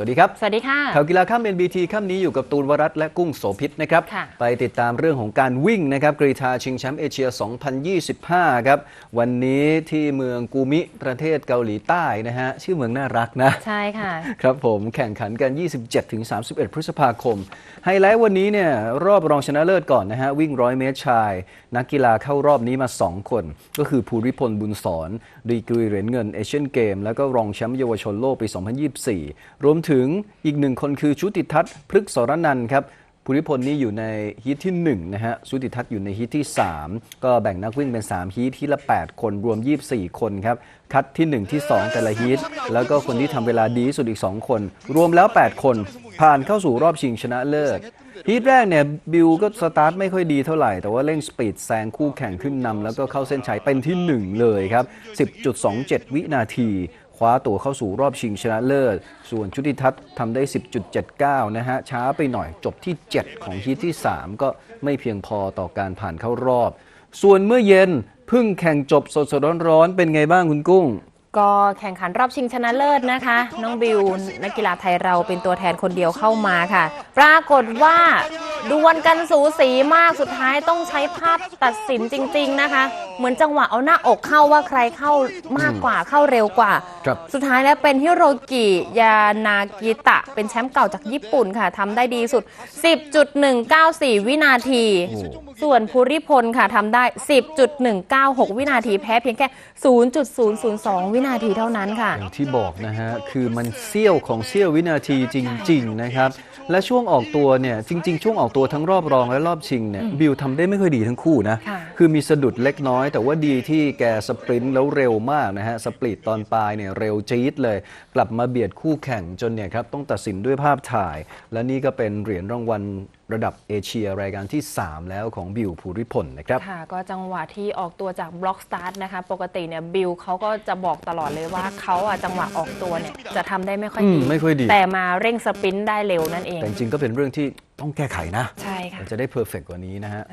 สวัสดีครับ สวัสดีค่ะ ข่าวกีฬาข้าม NBT ค่ำนี้อยู่กับตูนวรัตน์และกุ้งโสภิตนะครับค่ะไปติดตามเรื่องของการวิ่งนะครับกรีธาชิงแชมป์เอเชีย 2025 ครับ วันนี้ที่เมืองกูมิประเทศเกาหลีใต้นะฮะ ชื่อเมืองน่ารักนะ ใช่ค่ะ ครับผมแข่งขันกัน 27-31 พฤษภาคม ไฮไลท์วันนี้เนี่ยรอบรองชนะเลิศก่อนนะฮะ วิ่ง 100 เมตรชาย นักกีฬาเข้ารอบนี้มา 2 คน ก็คือภูริพลบุญสอนดีกรีเหรียญเงินเอเชียนเกม แล้วก็รองแชมป์เยาวชนโลกปี 2024 รวมถึงอีกหนึ่งคนคือชุติทัศน์พฤกษรนันครับภูริพลนี่อยู่ในฮีทที่1นะฮะสุติทัศน์อยู่ในฮีทที่ 3 ก็แบ่งนักวิ่งเป็น 3 ฮีทฮีทละ 8 คนรวม 24 คนครับ คัดที่ 1 ที่ 2 แต่ละฮีทแล้วก็คนที่ทำเวลาดีสุดอีก 2 คน รวมแล้ว 8 คน ผ่านเข้าสู่รอบชิงชนะเลิศฮีทแรกเนี่ยบิวก็สตาร์ทไม่ค่อยดีเท่าไหร่ แต่ว่าเร่งสปีดแซงคู่แข่งขึ้นนำแล้วก็เข้าเส้นชัยเป็นที่ 1 เลยครับ 10.27 วินาที คว้าตั๋วเข้าสู่รอบชิงชนะเลิศ ส่วนชุติทัศน์ทำได้ 10.79 นะฮะ ช้าไปหน่อยจบที่ 7 ของฮีทที่ 3 ก็ไม่เพียงพอต่อการผ่านเข้ารอบ ส่วนเมื่อเย็นพิ่งแข่งจบสดๆร้อนๆเป็นไงบ้างคุณกุ้งก็แข่งขันรอบชิงชนะเลิศนะคะ น้องบิวนักกีฬาไทยเราเป็นตัวแทนคนเดียวเข้ามาค่ะ ปรากฏว่า ดวลกันสูสีมากสุดท้ายต้องใช้ภาพตัดสินจริง ๆนะคะ เหมือนจังหวะเอาหน้าอกเข้าว่าใครเข้ามากกว่าเข้าเร็วกว่า ครับ สุดท้ายแล้วเป็นฮิโรกิยานากิตะ เป็นแชมป์เก่าจากญี่ปุ่นค่ะทำได้ดีสุด 10.194 วินาที โอ้ ส่วนภูริพลค่ะทำได้ 10.196 วินาทีแพ้เพียงแค่ 0.002 วินาทีเท่านั้นค่ะ อย่างที่บอกนะฮะ คือมันเสี้ยวของเสี้ยววินาทีจริง ๆ นะครับ และช่วงออกตัวเนี่ย จริง ๆ ช่วงออกตัวทั้งรอบรองและรอบชิงเนี่ยบิวทำได้ไม่ค่อยดีทั้งคู่นะค่ะคือมีสะดุดเล็กน้อย แต่ว่าดีที่แกสปรินต์แล้วเร็วมากนะฮะสปริตตอนปลายเนี่ยเร็วจี๊ดเลย กลับมาเบียดคู่แข่งจนเนี่ยครับต้องตัดสินด้วยภาพถ่าย และนี่ก็เป็นเหรียญรางวัล ระดับเอเชียรายการที่ 3 แล้วของบิวภูริพลนะครับค่ะก็จังหวะที่ออกตัวจากบล็อกสตาร์ทนะคะปกติเนี่ยบิลเขาก็จะบอกตลอดเลยว่าเขาอะจังหวะออกตัวเนี่ยจะทำได้ไม่ค่อยอืดีมไม่ค่อยดี แต่มาเร่งสปรินต์ได้เร็วนั่นเอง แต่จริงๆก็เป็นเรื่องที่ต้องแก้ไขนะ ใช่ค่ะมันจะได้เพอร์เฟกกว่านี้นะฮะ